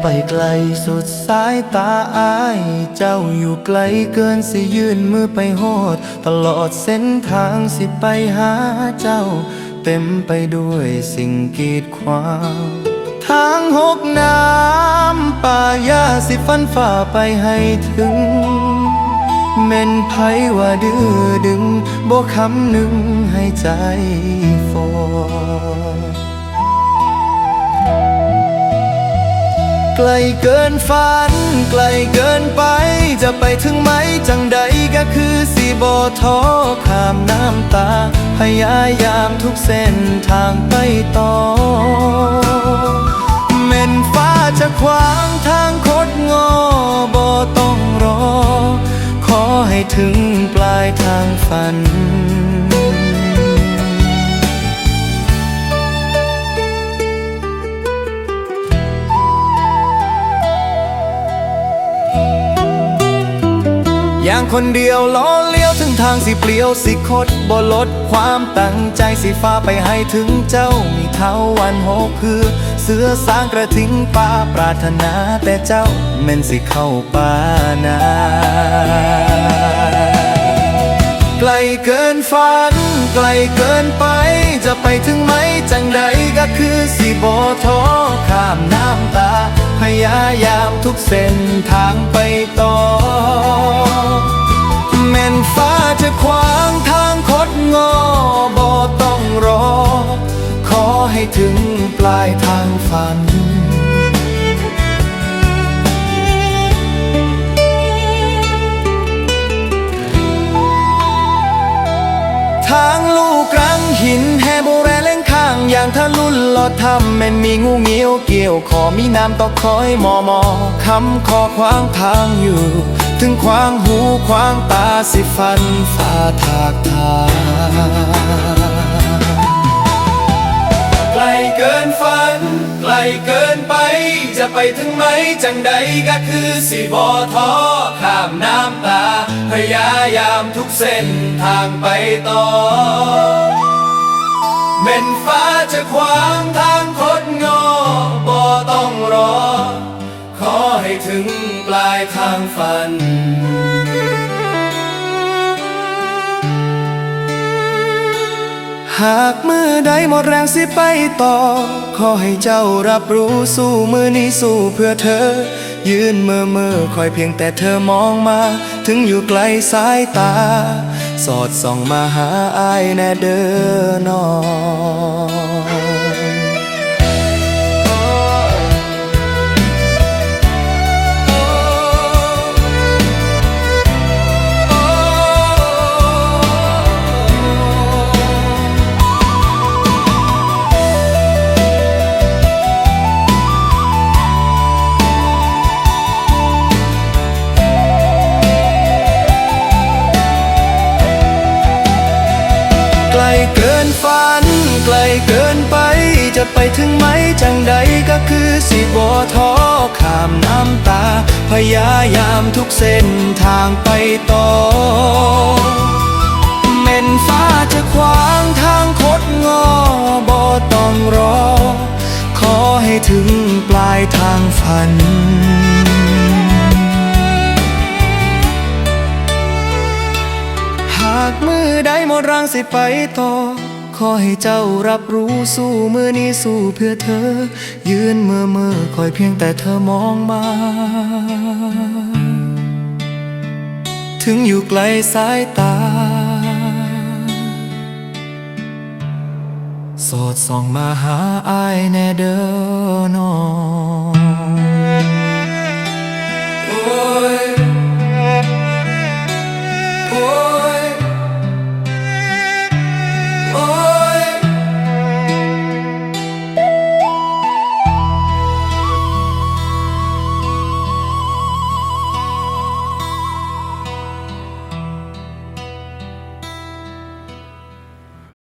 ไปไกลสุดสายตาอาย เจ้าอยู่ไกลเกินสิยื่นมือไปโหด ตลอดเส้นทางสิไปหาเจ้า เต็มไปด้วยสิ่งกีดขวางทางหกน้ำป่าหญ้าสิฟันฝ่าไปให้ถึงเม่นไผว่าดื้อดึงบ่คำหนึ่งให้ใจฟอ ไกลเกินฝัน ไกลเกินไป จะไปถึงไหมจังใดก็คือสิบอท้อข้ามน้ำตา พยายามทุกเส้นทางไปต่อเม่นฟ้าจะขวางทางคดงอบ่ต้องรอ ขอให้ถึงปลายทางฝัน อย่างคนเดียวล้อเลี้ยวถึงทางสิเปลี่ยวสิคดบ่ลดความตั้งใจสิฟ้าไปให้ถึงเจ้ามีเท่าวันหกคือ เสือสร้างกระทิงป่าปรารถนาแต่เจ้าแม่นสิเข้าป่านาไกลเกินฝัน ไกลเกินไป จะไปถึงไหมจังใดก็คือสิบท้อข้ามน้ำตา พยายามทุกเส้นทางไปต่อ แม่นฟ้าจะขวางทางคดงอบ่ต้องรอ ขอให้ถึงปลายทางฝันทางลูกรังหินแฮโบแรเล่งข้างอย่างทะลุ ทำแม่นมีงูเงี้ยวเกี่ยวขอมีน้ำต่อคอยมอมอคำคอขวางทางอยู่ ถึงขวางหูขวางตาสิฟันฟ้าถากทางไกลเกินฝันไกลเกินไป จะไปถึงไหมจังใดก็คือสิบอท้อข้ามน้ำตา พยายามทุกเส้นทางไปต่อ เม่นฟ้าจะขวางทางคดงอบ่ต้องรอ ขอให้ถึงปลายทางฝันหากมือใดหมดแรงสิไปต่อ ขอให้เจ้ารับรู้สู้มือนี้สู้เพื่อเธอ ยืนเมื่อเมื่อคอยเพียงแต่เธอมองมา ถึงอยู่ไกลสายตา สอดส่องมาหาอายแน่เด้อนอไฝันไกลเกินไปจะไปถึงไหมจังใดก็คือสิบอท้อข้ามน้ำตา พยายามทุกเส้นทางไปต่อเม่นฟ้าจะขวางทางคดงอบ่ต้องรอ ขอให้ถึงปลายทางฝันหากมือใดหมดแรงสิไปต่อ ขอให้เจ้ารับรู้สู้มือนี้สู้เพื่อเธอ ยืนเมื่อเมื่อคอยเพียงแต่เธอมองมา ถึงอยู่ไกลสายตา สอดส่องมาหาอายแน่เด้อนอง